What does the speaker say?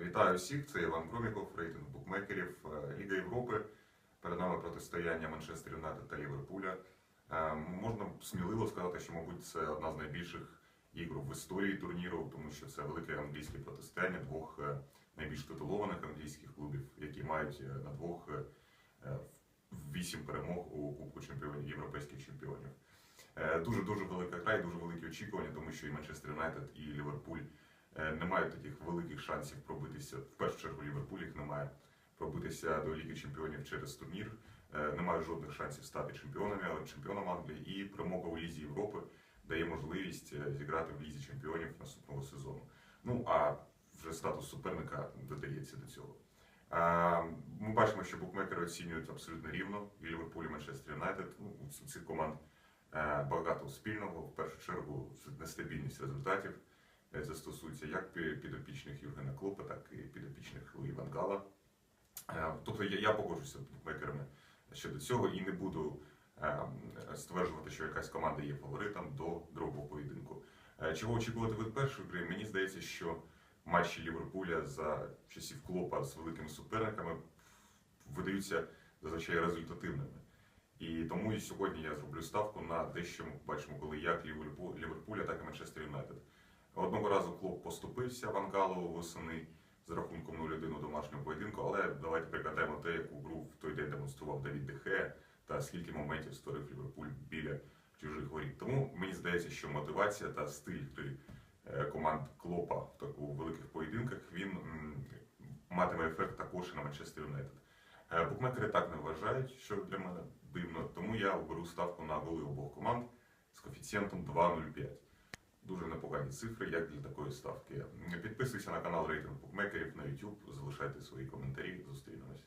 всіх, це Іван Кроміков, рейтинг букмекерів Е, Ліга Європи. Перед нами протистояння Манчестер Юнайтед та Ліверпуля. Е, Можна сміливо сказати, що, мабуть, це одна з найбільших ігор в історії турніру, тому що це велике англійське протистояння двох е, найбільш титулованих англійських клубів, які мають на двох вісім перемог у Кубку чемпіонів європейських чемпіонів. Дуже дуже велика гра і дуже великі очікування, тому що і Манчестер Юнайтед, і Ліверпуль не мають таких великих шансів пробитися. В першу чергу Ліверпуль їх не пробитися до Ліги Чемпіонів через турнір. Е, Не мають жодних шансів стати чемпіонами, але чемпіоном Англії. І перемога у Лізі Європи дає можливість е, зіграти в Лізі Чемпіонів наступного сезону. Ну а вже статус суперника додається до цього. Е, Ми бачимо, що букмекери оцінюють абсолютно рівно і Ліверпуль і Манчестер Юнайтед. Ну, у цих команд е, багато спільного. В першу чергу нестабільність результатів. Стосується як підопічних Євгена Клопа, так і підопічних Луї Ван Гала. Е, Тобто я, я погоджуся з букмекерами щодо цього і не буду е, стверджувати, що якась команда є фаворитом до другого поєдинку. Е, Чого очікувати від першої гри? Мені здається, що матчі Ліверпуля за часів Клопа з великими суперниками видаються зазвичай результативними. І тому і сьогодні я зроблю ставку на те, що ми бачимо, коли як Ліверпуля, так і Манчестер Юнайтед. Одного разу Клоп поступився Вангалу восени з рахунком 0-1 у домашньому поєдинку, але давайте пригадаємо те, яку гру в той день демонстрував Давід Дехе та скільки моментів створив Ліверпуль біля чужих воріт. Тому мені здається, що мотивація та стиль гри е, команд Клопа в таку великих поєдинках він матиме ефект також і на Манчестер Юнайтед. Е, Букмекери так не вважають, що для мене дивно, тому я оберу ставку на голи обох команд з коефіцієнтом 2,05. Дуже непогані цифри, як для такої ставки. Підписуйся на канал Рейтинг Букмекерів на YouTube, залишайте свої коментарі. Зустрінемось.